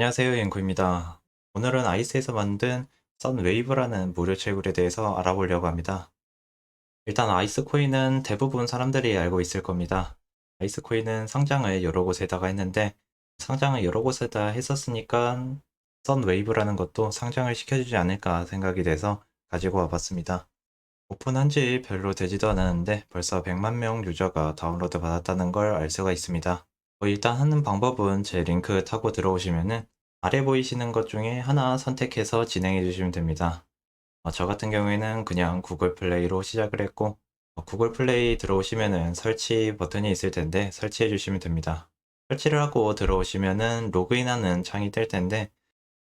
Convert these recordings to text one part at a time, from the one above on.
안녕하세요, 앵쿠입니다. 오늘은 아이스에서 만든 썬웨이브라는 무료 채굴에 대해서 알아보려고 합니다. 일단 아이스 코인은 대부분 사람들이 알고 있을 겁니다. 아이스 코인은 상장을 여러 곳에다가 했는데 상장을 여러 곳에다 했었으니까 썬웨이브라는 것도 상장을 시켜주지 않을까 생각이 돼서 가지고 와봤습니다. 오픈한 지 별로 되지도 않았는데 벌써 100만 명 유저가 다운로드 받았다는 걸 알 수가 있습니다. 어, 일단 하는 방법은 제 링크 타고 들어오시면은 아래 보이시는 것 중에 하나 선택해서 진행해 주시면 됩니다. 어, 저 같은 경우에는 그냥 구글 플레이로 시작을 했고 어, 구글 플레이 들어오시면은 설치 버튼이 있을 텐데 설치해 주시면 됩니다. 설치를 하고 들어오시면은 로그인하는 창이 뜰 텐데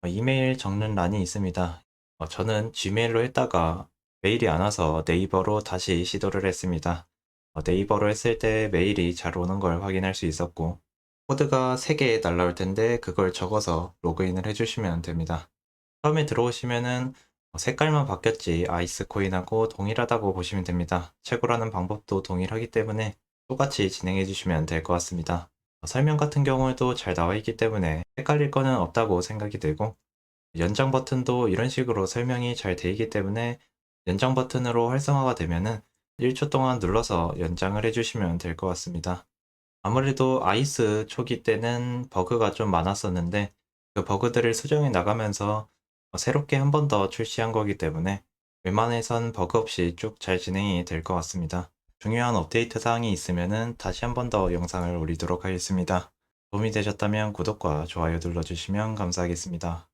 어, 이메일 적는 란이 있습니다. 어, 저는 gmail로 했다가 메일이 안 와서 네이버로 다시 시도를 했습니다. 어, 네이버로 했을 때 메일이 잘 오는 걸 확인할 수 있었고 코드가 3개 날라올 텐데 그걸 적어서 로그인을 해주시면 됩니다. 처음에 들어오시면은 어, 색깔만 바뀌었지 아이스코인하고 동일하다고 보시면 됩니다. 채굴하는 방법도 동일하기 때문에 똑같이 진행해 주시면 될 것 같습니다. 어, 설명 같은 경우에도 잘 나와 있기 때문에 헷갈릴 거는 없다고 생각이 되고 연장 버튼도 이런 식으로 설명이 잘돼 있기 때문에 연장 버튼으로 활성화가 되면은 1초 동안 눌러서 연장을 해주시면 될 것 같습니다. 아무래도 아이스 초기 때는 버그가 좀 많았었는데 그 버그들을 수정해 나가면서 새롭게 한 번 더 출시한 거기 때문에 웬만해선 버그 없이 쭉 잘 진행이 될 것 같습니다. 중요한 업데이트 사항이 있으면은 다시 한 번 더 영상을 올리도록 하겠습니다. 도움이 되셨다면 구독과 좋아요 눌러주시면 감사하겠습니다.